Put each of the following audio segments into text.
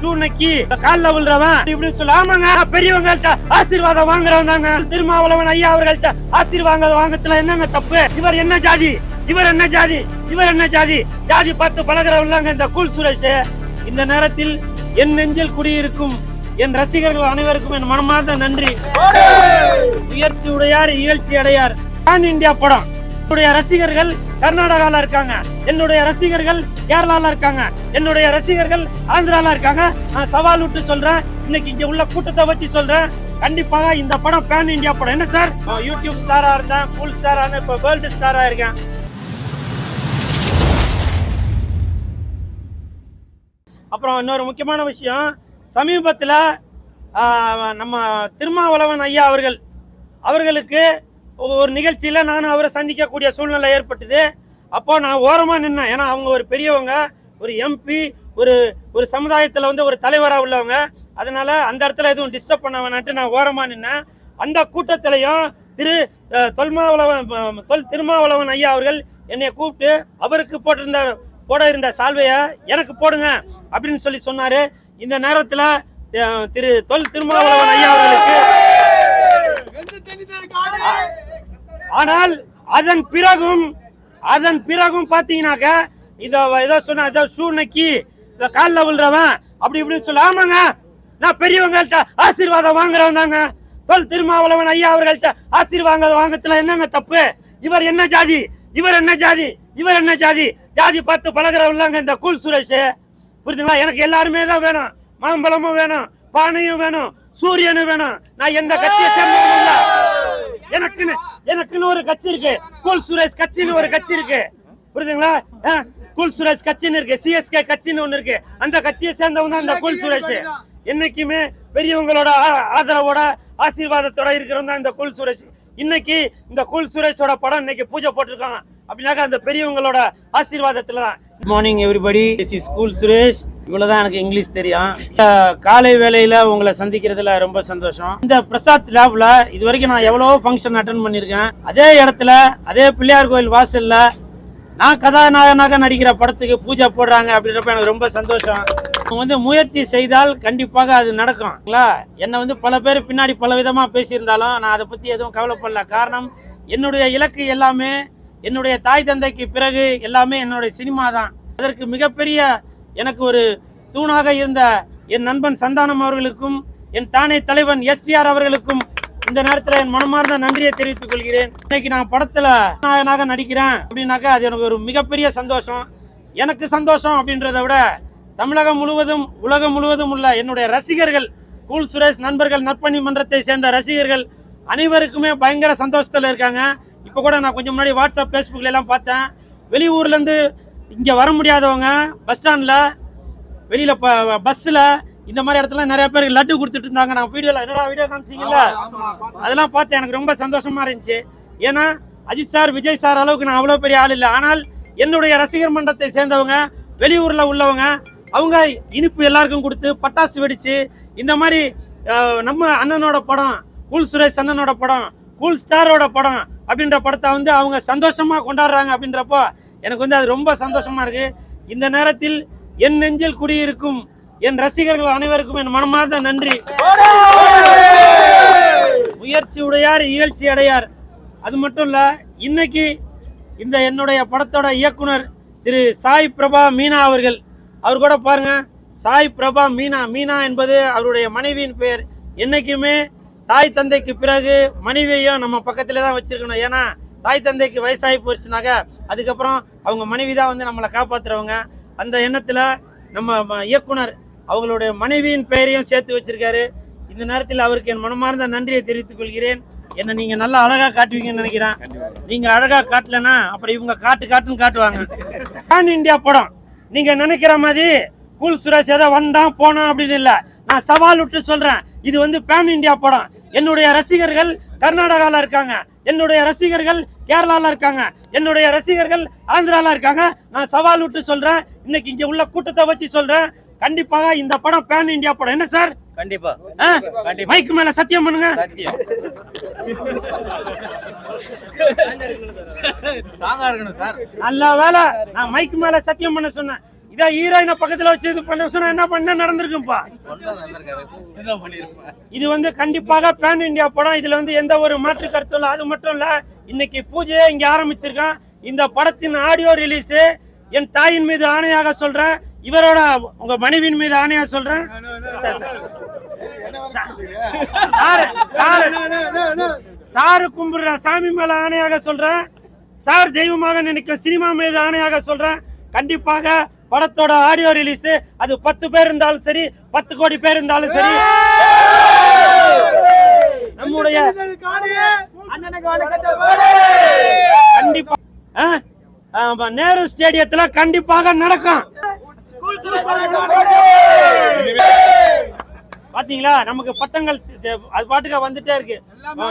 சூழ்நிலைக்கு கால்ல விழுறவன். இப்படின்னு சொல்ல ஆமாங்க பெரியவங்கள்ட்ட ஆசீர்வாதம் வாங்குறவன் தாங்க. திருமாவளவன் ஐயா அவர்கள்ட்ட ஆசீர்வாதம் வாங்கத்துல என்னங்க தப்பு? இவர் என்ன ஜாதி? இவர் என்ன ஜாதி? இவர் என்ன ஜாதி? ஜாதி பார்த்து பழகிறவங்க இந்த கூல் சுரேஷ். இந்த நேரத்தில் என் நெஞ்சில் குடியிருக்கும் என் ரசிகர்கள் அனைவருக்கும் என் மனமார்ந்த நன்றி. முயற்சி உடையார் இகழ்ச்சி அடையார் பேன் இந்தியா படம். என்னுடைய ரசிகர்கள் கர்நாடகால இருக்காங்க. என்னுடைய ரசிகர்கள் கேரளால இருக்காங்க. என்னுடைய ரசிகர்கள் ஆந்திரால இருக்காங்க. நான் சவால் விட்டு சொல்றேன். இன்னைக்கு இங்க உள்ள கூட்டத்தை வச்சு சொல்றேன். கண்டிப்பாக இந்த படம் பேன் இந்தியா படம். என்ன சார்? யூடியூப் ஸ்டாரா இருந்தேன். கூல் ஸ்டாரா இருந்தேன். இப்போ வேர்ல்டு ஸ்டாரா இருக்கேன். அப்புறம் இன்னொரு முக்கியமான விஷயம். சமீபத்தில் நம்ம திருமாவளவன் ஐயா அவர்கள் அவர்களுக்கு ஒரு நிகழ்ச்சியில் நான் அவரை சந்திக்கக்கூடிய சூழ்நிலை ஏற்பட்டது. அப்போ நான் ஓரமாக நின்னேன். ஏன்னா அவங்க ஒரு பெரியவங்க ஒரு எம்பி ஒரு ஒரு சமுதாயத்தில் வந்து ஒரு தலைவராக உள்ளவங்க. அதனால் அந்த இடத்துல எதுவும் டிஸ்டர்ப் பண்ண வேணான்ட்டு நான் ஓரமாக நின்னேன். அந்த கூட்டத்திலையும் திரு தொல்மாவளவன் தொல் திருமாவளவன் ஐயா அவர்கள் என்னை கூப்பிட்டு அவருக்கு போட்டிருந்த போட இருந்த சால்வையை எனக்கு போடுங்க அப்படின்னு சொல்லி சொன்னார். இந்த நேரத்தில் திரு தொல் திருமாவளவன் ஐயா அவர்களுக்கு ஆனால் அதன் பிறகும் அதன் பிறகும் பாத்தீங்கன்னாக்க இத ஏதோ சொன்ன ஏதோ சூழ்நிலைக்கு இந்த காலில் விழுறவன் அப்படி இப்படின்னு சொல்ல ஆமாங்க நான் பெரியவங்கள்ட்ட ஆசீர்வாதம் வாங்குறவன் தாங்க. தொல் திருமாவளவன் ஐயா அவர்கள்ட்ட ஆசீர்வாதம் வாங்கத்துல என்னங்க தப்பு? இவர் என்ன ஜாதி? இவர் என்ன ஜாதி? இவர் என்ன ஜாதி? ஜாதி பார்த்து பழகிறவங்க இந்த கூல் சுரேஷ். புரியுதுங்களா எனக்கு எல்லாருமே தான் வேணும். மாம்பழமும் வேணும் பானையும் வேணும் சூரியனும் வேணும். நான் எந்த கட்சியை சேர்ந்தவனும் எனக்குன்னு எனக்குன்னு ஒரு கட்சி இருக்கு. கூல் சுரேஷ் கட்சின்னு ஒரு கட்சி இருக்கு. புரியுதுங்களா ஆ, கூல் சுரேஷ் கட்சின்னு இருக்கு. சிஎஸ்கே கட்சின்னு ஒண்ணு இருக்கு. அந்த கட்சியை சேர்ந்தவங்க தான் இந்த கூல் சுரேஷ். என்னைக்குமே பெரியவங்களோட ஆ- ஆதரவோட ஆசீர்வாதத்தோட இருக்கிறவங்க தான் இந்த கூல் சுரேஷ். இன்னைக்கு இந்த கூல் சுரேஷோட படம் இன்னைக்கு பூஜை போட்டிருக்காங்க. அப்படின்னாக்கா அந்த பெரியவங்களோட ஆசீர்வாதத்துல தான். Good morning everybody this is cool Suresh இவ்வளவுதான் எனக்கு இங்கிலீஷ் தெரியும். காலை வேலையில் உங்களை சந்திக்கிறதுல ரொம்ப சந்தோஷம். இந்த பிரசாத் லேப்ல இது வரைக்கும் நான் எவ்வளவோ ஃபங்க்ஷன் அட்டன் பண்ணியிருக்கேன். அதே இடத்துல அதே பிள்ளையார் கோயில் வாசல்ல நான் கதாநாயகனாக நடிக்கிற படத்துக்கு பூஜை போடுறாங்க அப்படின்றப்ப எனக்கு ரொம்ப சந்தோஷம். அவங்க வந்து முயற்சி செய்தால் கண்டிப்பாக அது நடக்கும்ங்களா என்னை வந்து பல பேர் பின்னாடி பல விதமாக பேசியிருந்தாலும் நான் அதை பற்றி எதுவும் கவலைப்படல. காரணம் என்னுடைய இலக்கு எல்லாமே என்னுடைய தாய் தந்தைக்கு பிறகு எல்லாமே என்னுடைய சினிமா தான் அதற்கு மிகப்பெரிய எனக்கு ஒரு தூணாக இருந்த என் நண்பன் சந்தானம் அவர்களுக்கும் என் தானே தலைவன் எஸ்டிஆர் அவர்களுக்கும் இந்த நேரத்தில் என் மனமார்ந்த நன்றியை தெரிவித்துக் கொள்கிறேன். இன்னைக்கு நான் படத்தில் நாயகனாக நடிக்கிறேன் அப்படின்னாக்கா அது எனக்கு ஒரு மிகப்பெரிய சந்தோஷம். எனக்கு சந்தோஷம் அப்படின்றத விட தமிழகம் முழுவதும் உலகம் முழுவதும் உள்ள என்னுடைய ரசிகர்கள் கூல் சுரேஷ் நண்பர்கள் நற்பணி மன்றத்தை சேர்ந்த ரசிகர்கள் அனைவருக்குமே பயங்கர சந்தோஷத்தில் இருக்காங்க. இப்போ கூட நான் கொஞ்சம் முன்னாடி வாட்ஸ்அப் ஃபேஸ்புக்கில் எல்லாம் பார்த்தேன். வெளியூர்லேருந்து இங்கே வர முடியாதவங்க பஸ் ஸ்டாண்டில் வெளியில் பஸ்ஸில் இந்த மாதிரி இடத்துல நிறைய பேருக்கு லட்டு கொடுத்துட்டு இருந்தாங்க. நான் வீடியோவில் என்னடா வீடியோ காமிச்சிங்கல்ல? அதெல்லாம் பார்த்து எனக்கு ரொம்ப சந்தோஷமாக இருந்துச்சு. ஏன்னா அஜித் சார் விஜய் சார் அளவுக்கு நான் அவ்வளோ பெரிய ஆள் இல்லை. ஆனால் என்னுடைய ரசிகர் மன்றத்தை சேர்ந்தவங்க வெளியூரில் உள்ளவங்க அவங்க இனிப்பு எல்லாருக்கும் கொடுத்து பட்டாசு வெடித்து இந்த மாதிரி நம்ம அண்ணனோட படம் கூல் சுரேஷ் அண்ணனோட படம் கூல் ஸ்டாரோட படம் அப்படின்ற படத்தை வந்து அவங்க சந்தோஷமாக கொண்டாடுறாங்க அப்படின்றப்போ எனக்கு வந்து அது ரொம்ப சந்தோஷமா இருக்கு. இந்த நேரத்தில் என் நெஞ்சில் குடியிருக்கும் என் ரசிகர்கள் அனைவருக்கும் என் மனமார்ந்த நன்றி. முயற்சி உடையார் இகழ்ச்சி அடையார். அது மட்டும் இல்ல இன்னைக்கு இந்த என்னுடைய படத்தோட இயக்குனர் திரு சாய் பிரபா மீனா அவர்கள். அவர் கூட பாருங்க சாய் பிரபா மீனா மீனா என்பது அவருடைய மனைவியின் பெயர். என்னைக்குமே தாய் தந்தைக்கு பிறகு மனைவியையும் நம்ம பக்கத்துல தான் வச்சிருக்கணும். ஏன்னா தாய் தந்தைக்கு வயசாகி போயிடுச்சுனாக்க அதுக்கப்புறம் அவங்க மனைவி தான் வந்து நம்மளை காப்பாற்றுறவங்க அந்த எண்ணத்தில் நம்ம ம- இயக்குனர் அவங்களுடைய மனைவியின் பெயரையும் சேர்த்து வச்சிருக்காரு. இந்த நேரத்தில் அவருக்கு என் மனமார்ந்த நன்றியை தெரிவித்துக் கொள்கிறேன். என்ன நீங்கள் நல்லா அழகாக காட்டுவீங்கன்னு நினைக்கிறேன். நீங்கள் அழகாக காட்டலனா அப்புறம் இவங்க காட்டு காட்டுன்னு காட்டுவாங்க. பேன் இந்தியா படம். நீங்கள் நினைக்கிற மாதிரி கூல் சுரேஷ் ஏதோ வந்தான் போனான் அப்படின்னு இல்லை. நான் சவால் விட்டு சொல்கிறேன் இது வந்து பேன் இந்தியா படம். என்னுடைய ரசிகர்கள் கர்நாடகாவில் இருக்காங்க. என்னுடைய ரசிகர்கள் கேரளால இருக்காங்க. என்னுடைய ரசிகர்கள் ஆந்திரால இருக்காங்க. நான் சவால் விட்டு சொல்றேன். இன்னைக்கு இங்க உள்ள கூட்டத்தை வச்சு சொல்றேன். கண்டிப்பாக இந்த படம் பேன் இந்தியா படம். என்ன சார்? கண்டிப்பா. மைக்கு மேல சத்தியம் பண்ணுங்க. நல்ல வேலை நான் மைக்கு மேல சத்தியம் பண்ண சொன்னேன். இதா ஹீரோயினை பக்கத்துல வச்சு இது பண்ண சொன்னா என்ன பண்ண நடந்திருக்கும்பா? இது வந்து கண்டிப்பாக பேன் இந்தியா படம். இதுல வந்து எந்த ஒரு மாற்று கருத்தும் இல்ல. அது மட்டும் இல்ல இன்னைக்கு பூஜையை இங்க ஆரம்பிச்சிருக்கான். இந்த படத்தின் ஆடியோ ரிலீஸ் என் தாயின் மீது ஆணையாக சொல்றேன். இவரோட உங்க மனைவியின் மீது ஆணையாக சொல்றேன். Sir, sir. சாரு கும்பிடுற சாமி மேல ஆணையாக சொல்றேன். சார் தெய்வமாக நினைக்கும் சினிமா மீது ஆணையாக சொல்றேன். கண்டிப்பாக படத்தோட ஆடியோ ரிலீஸ் அது பத்து பேர் இருந்தாலும் சரி பத்து கோடி பேர் இருந்தாலும் சரி. நம்முடைய கண்டிப்பா ஆ? நேரு ஸ்டேடியத்துல கண்டிப்பாக நடக்கும். பாத்தீங்களா? நமக்கு பட்டங்கள் அது பாட்டுக்கு வந்துட்டே இருக்கு.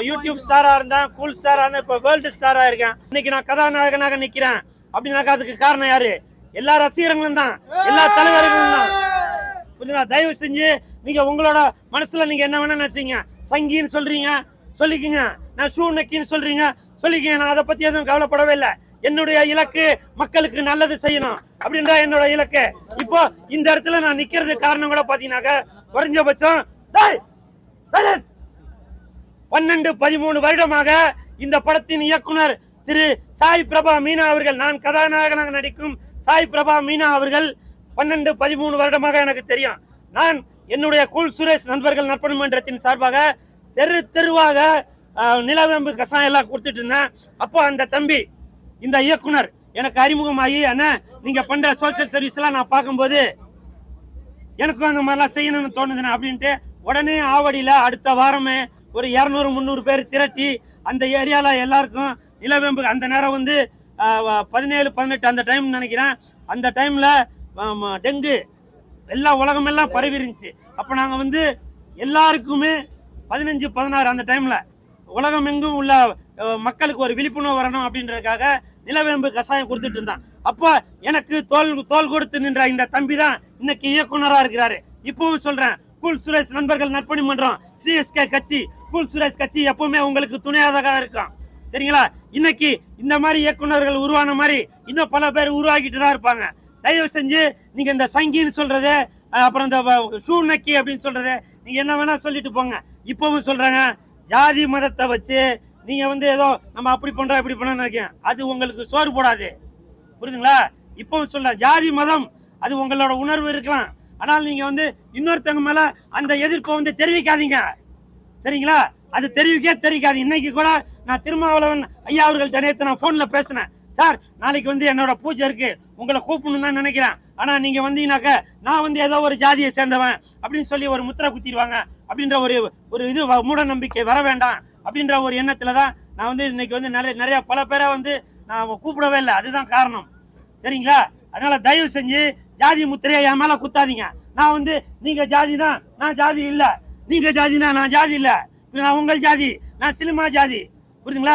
யூடியூப் ஸ்டாரா இருந்தேன் கூல் ஸ்டாரா இருந்தேன் இப்ப வேர்ல்டு ஸ்டாரா இருக்கேன். இன்னைக்கு நான் கதாநாயகனாக நிக்கிறேன். அப்படின்னாக்கா அதுக்கு காரணம் யாரு? எல்லா ரசிகர்களும் தான். எல்லா தலைவர்களும் தான். புரியுதுங்களா தயவு செஞ்சு நீங்க உங்களோட மனசுல நீங்க என்ன வேணா நினைச்சீங்க? சங்கின்னு சொல்றீங்க சொல்லிக்கங்க. நான் ஷூ நக்கின்னு சொல்றீங்க சொல்லிக்கங்க. நான் அதை பத்தி எதுவும் கவலைப்படவே இல்லை. என்னுடைய இலக்கு மக்களுக்கு நல்லது செய்யணும் அப்படின்றா என்னோட இலக்கு. இப்போ இந்த இடத்துல நான் நிக்கிறது காரணம் கூட பாத்தீங்கன்னாக்க குறைஞ்சபட்சம் பன்னெண்டு பதிமூணு வருடமாக இந்த படத்தின் இயக்குனர் திரு சாய் பிரபா மீனா அவர்கள் நான் கதாநாயகனாக நடிக்கும் சாய் பிரபா மீனா அவர்கள் பன்னெண்டு பதிமூணு வருடமாக எனக்கு தெரியும். நான் என்னுடைய கூல் சுரேஷ் நண்பர்கள் நற்பணி மன்றத்தின் சார்பாக தெரு தெருவாக நிலவேம்பு கஷாயம் எல்லாம் கொடுத்துட்டு இருந்தேன். அப்போ அந்த தம்பி இந்த இயக்குனர் எனக்கு அறிமுகமாகி அண்ணா நீங்கள் பண்ணுற சோசியல் சர்வீஸ் எல்லாம் நான் பார்க்கும்போது எனக்கும் அந்த மாதிரிலாம் செய்யணும்னு தோணுதுண்ணே அப்படின்ட்டு உடனே ஆவடியில் அடுத்த வாரமே ஒரு இரநூறு முந்நூறு பேர் திரட்டி அந்த ஏரியாவில் எல்லாருக்கும் நிலவேம்பு அந்த நேரம் வந்து பதினேழு பதினெட்டு அந்த டைம் நினைக்கிறேன். அந்த டைமில் டெங்கு எல்லா உலகமெல்லாம் பரவி இருந்துச்சு அப்போ நாங்கள் வந்து எல்லாருக்குமே பதினஞ்சு பதினாறு அந்த டைமில் உலகம் எங்கும் உள்ள மக்களுக்கு ஒரு விழிப்புணர்வு வரணும் அப்படின்றதுக்காக நிலவேம்பு கஷாயம் கொடுத்துட்டு இருந்தான். அப்போ எனக்கு தோல் தோல் கொடுத்து நின்ற இந்த தம்பி தான் இன்னைக்கு இயக்குனராக இருக்கிறாரு. இப்பவும் சொல்கிறேன் கூல் சுரேஷ் நண்பர்கள் நற்பணி மன்றம் சிஎஸ்கே கட்சி கூல் சுரேஷ் கட்சி எப்பவுமே உங்களுக்கு துணையாக இருக்கும் சரிங்களா? இன்னைக்கு இந்த மாதிரி இயக்குனர்கள் உருவான மாதிரி இன்னும் பல பேர் உருவாகிட்டு தான் இருப்பாங்க. தயவு செஞ்சு நீங்க இந்த சங்கின்னு சொல்றது அப்புறம் இந்த வ- ஷூ நக்கி அப்படின்னு சொல்றது நீங்க என்ன வேணா சொல்லிட்டு போங்க. இப்பவும் சொல்றாங்க ஜாதி மதத்தை வச்சு நீங்க வந்து ஏதோ நம்ம அப்படி பண்றோம் இப்படி பண்ண நினைக்கிறேன் அது உங்களுக்கு சோறு போடாது. புரியுதுங்களா? இப்பவும் சொல்ல ஜாதி மதம் அது உங்களோட உணர்வு இருக்கலாம். ஆனால் நீங்க வந்து இன்னொருத்தவங்க மேல அந்த எதிர்ப்பை வந்து தெரிவிக்காதீங்க. சரிங்களா? அது தெரிவிக்கே தெரிவிக்காது இன்னைக்கு கூட நான் திருமாவளவன் ஐயா அவர்கள்ட்ட நேற்று நான் ஃபோனில் பேசினேன். சார் நாளைக்கு வந்து என்னோட பூஜை இருக்கு. உங்களை கூப்பிடணும் தான் நினைக்கிறேன். ஆனால் நீங்கள் வந்தீங்கன்னாக்க நான் வந்து ஏதோ ஒரு ஜாதியை சேர்ந்தவன் அப்படின்னு சொல்லி ஒரு முத்திரை குத்திடுவாங்க அப்படின்ற ஒரு ஒரு இது வ- மூட நம்பிக்கை வர வேண்டாம் அப்படின்ற ஒரு எண்ணத்தில் தான் நான் வந்து இன்னைக்கு வந்து நிறைய நிறைய பல பேரை வந்து நான் கூப்பிடவே இல்லை. அதுதான் காரணம். சரிங்களா? அதனால் தயவு செஞ்சு ஜாதி முத்திரையை என் மேலே குத்தாதீங்க. நான் வந்து நீங்கள் ஜாதி தான். நான் ஜாதி இல்லை. நீங்கள் ஜாதினா நான் ஜாதி இல்லை. நான் உங்கள் ஜாதி நான் சினிமா ஜாதி. புரியுதுங்களா